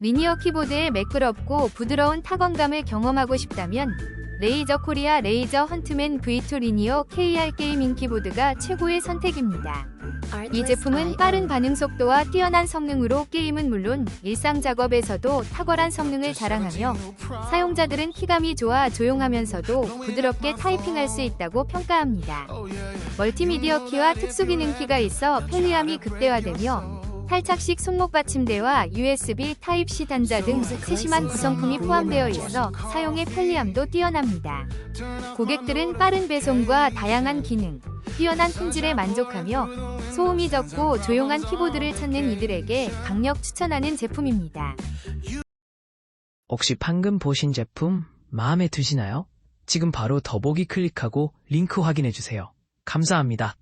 리니어 키보드의 매끄럽고 부드러운 타건감을 경험하고 싶다면 레이저 코리아 레이저 헌트맨 V2 리니어 KR 게이밍 키보드가 최고의 선택입니다. 이 제품은 빠른 반응 속도와 뛰어난 성능으로 게임은 물론 일상 작업에서도 탁월한 성능을 자랑하며 사용자들은 키감이 좋아 조용하면서도 부드럽게 타이핑할 수 있다고 평가합니다. 멀티미디어 키와 특수 기능 키가 있어 편리함이 극대화되며 탈착식 손목 받침대와 USB 타입C 단자 등 세심한 구성품이 포함되어 있어 사용의 편리함도 뛰어납니다. 고객들은 빠른 배송과 다양한 기능, 뛰어난 품질에 만족하며 소음이 적고 조용한 키보드를 찾는 이들에게 강력 추천하는 제품입니다. 혹시 방금 보신 제품 마음에 드시나요? 지금 바로 더보기 클릭하고 링크 확인해주세요. 감사합니다.